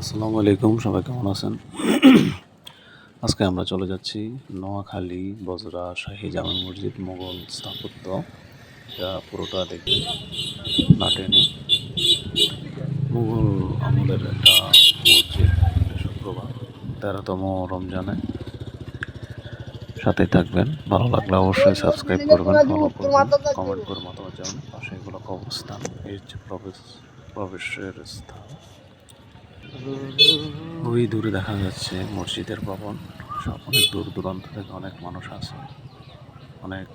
আসসালামু আলাইকুম, সবাই কেমন আছেন? আজকে আমরা চলে যাচ্ছি নোয়াখালী বজরা শাহী জামা মসজিদ মোগল স্থাপত্য। যা পুরোটা দেখি না টেনে। মুঘল আমলের একটা মসজিদ শুক্রবার, তেরোতম রমজানে। সাথে থাকবেন। ভালো লাগলে অবশ্যই সাবস্ক্রাইব করবেন ফলো করবেন কমেন্ট করে মতামত জানাবেন। পাশে এগুলো অবস্থান, এই হচ্ছে প্রবেশ প্রবেশের স্থান। ওই দূরে দেখা যাচ্ছে মসজিদের ভবন। সব অনেক দূর দূরান্ত থেকে অনেক মানুষ আছে অনেক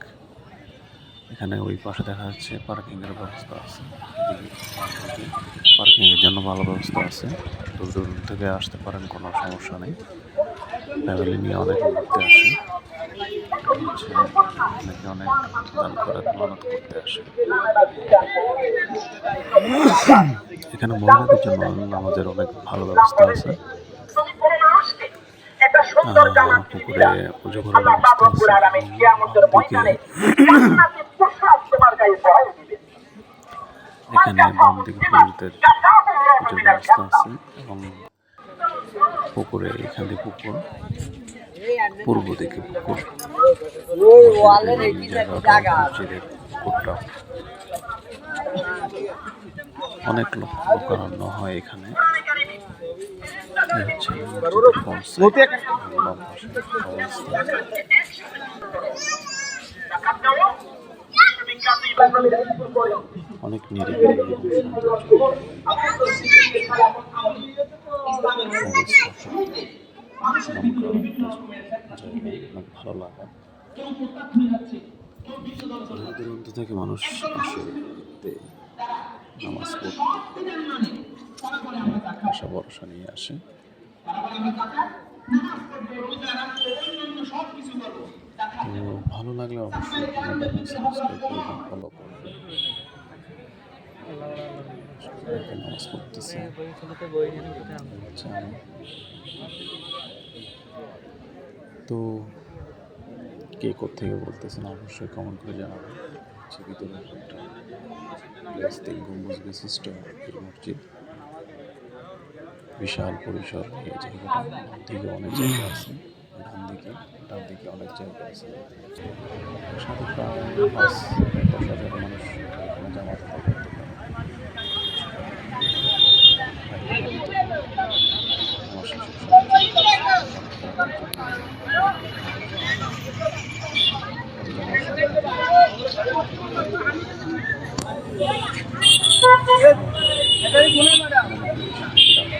এখানে ওই পাশে দেখা যাচ্ছে পার্কিংয়ের ব্যবস্থা আছে। পার্কিংয়ের জন্য ভালো ব্যবস্থা আছে। দূর দূর থেকে আসতে পারেন, কোনো সমস্যা নেই। ফ্যামিলি নিয়ে অনেক ঘুরতে আসে। অনেকে অনেক দান করে, মানত করতে আসে। এখানে মহিলাদের জন্য নামাজের অনেক ভালো ব্যবস্থা আছে। পুকুরে পুজো করার ব্যবস্থা আছে। এখানে বাম দিকে পুরুষদের পুজোর ব্যবস্থা আছে এবং পুকুরে এখানে পুকুর পূর্ব দিকে পুকুর। মসজিদের পুকুরটা অনেক লোক লোকারণ্য হয় এখানে। অনেক অনেক ভালো লাগে। দূর দূরান্ত থেকে মানুষ আসে। নামাজ পড়তে আশা, ভরসা নিয়ে আসে। তো ভালো লাগলে অবশ্যই তো কে থেকে বলতেছেন অবশ্যই কমেন্ট করে জানাবেন। হচ্ছে ভিতরে একটা তিন গম্বুজ বিশিষ্ট মসজিদ। বিশাল পরিসর এই জায়গাটা। দিকে অনেক জায়গা আছে, ডান দিকে ডান দিকে অনেক জায়গা আছে। সাথে মানুষ জামাত আদায় করতে পারে আমার শিশুর মানুষের